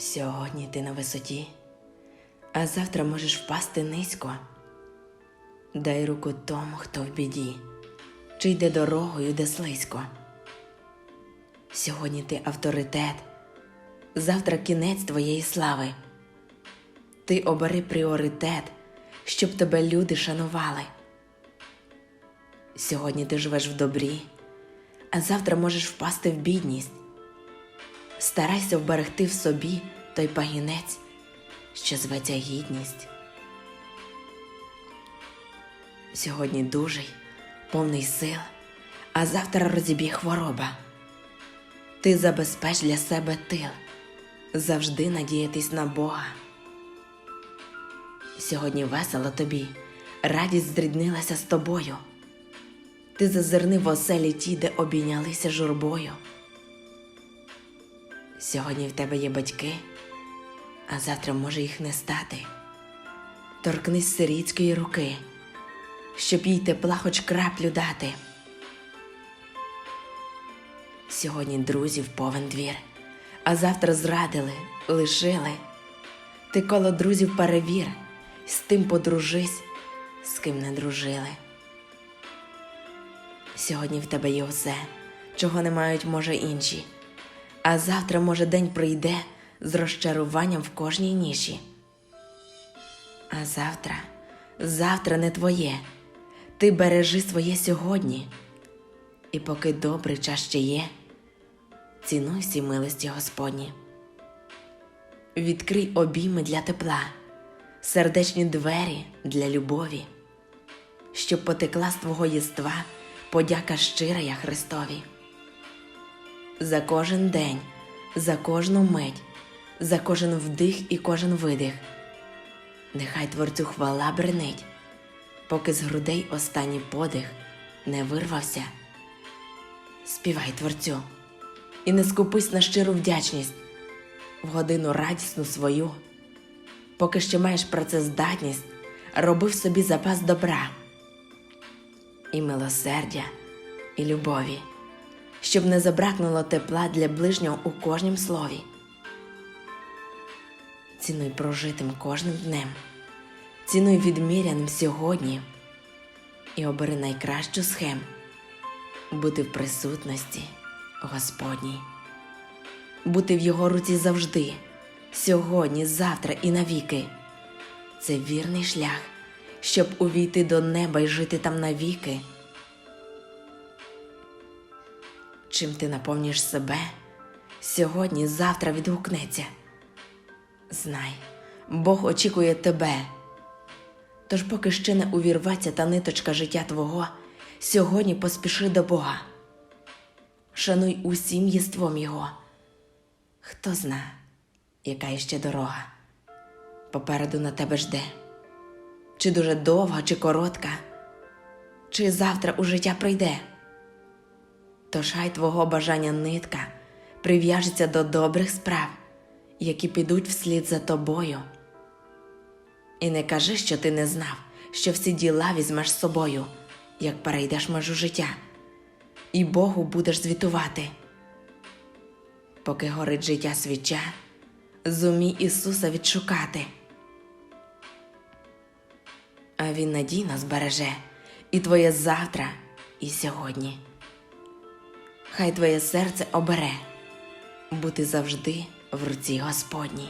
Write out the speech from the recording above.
Сьогодні ти на висоті, а завтра можеш впасти низько. Дай руку тому, хто в біді, чи йде дорогою, де слизько. Сьогодні ти авторитет, завтра кінець твоєї слави. Ти обери пріоритет, щоб тебе люди шанували. Сьогодні ти живеш в добрі, а завтра можеш впасти в бідність. Старайся вберегти в собі той пагінець, що зветься гідність. Сьогодні дужий, повний сил, а завтра розіб'є хвороба. Ти забезпеч для себе тил, завжди надіятись на Бога. Сьогодні весело тобі, радість здріднилася з тобою. Ти зазирни в оселі ті, де обійнялися журбою. Сьогодні в тебе є батьки, а завтра може їх не стати. Торкнись сирітської руки, щоб їй тепла хоч краплю дати. Сьогодні друзів повен двір, а завтра зрадили, лишили. Ти коло друзів перевір, з тим подружись, з ким не дружили. Сьогодні в тебе є все, чого не мають, може, інші. А завтра, може, день прийде з розчаруванням в кожній ніші. А завтра, завтра не твоє. Ти бережи своє сьогодні. І поки добрий час ще є, цінуй всі милості Господні. Відкрий обійми для тепла, сердечні двері для любові, щоб потекла з твого єства подяка щира я Христові за кожен день, за кожну мить, за кожен вдих і кожен видих. Нехай Творцю хвала бренить, поки з грудей останній подих не вирвався. Співай Творцю, і не скупись на щиру вдячність в годину радісну свою, поки ще маєш працездатність, роби в собі запас добра і милосердя, і любові щоб не забракнуло тепла для ближнього у кожнім слові. Цінуй прожитим кожним днем, цінуй відміряним сьогодні і обери найкращу схем бути в присутності Господній, бути в Його руці завжди, сьогодні, завтра і навіки. Це вірний шлях, щоб увійти до неба і жити там навіки. Чим ти наповнюєш себе, сьогодні, завтра відгукнеться. Знай, Бог очікує тебе. Тож, поки ще не увірветься та ниточка життя твого, сьогодні поспіши до Бога. Шануй усім єством Його. Хто зна, яка іще дорога попереду на тебе жде, чи дуже довга, чи коротка, чи завтра у життя прийде. Тож хай твого бажання нитка прив'яжеться до добрих справ, які підуть вслід за тобою. І не кажи, що ти не знав, що всі діла візьмеш з собою, як перейдеш межу життя, і Богу будеш звітувати. Поки горить життя свіча, зумій Ісуса відшукати. А Він надійно збереже і твоє завтра, і сьогодні. Хай твоє серце обере бути завжди в руці Господній.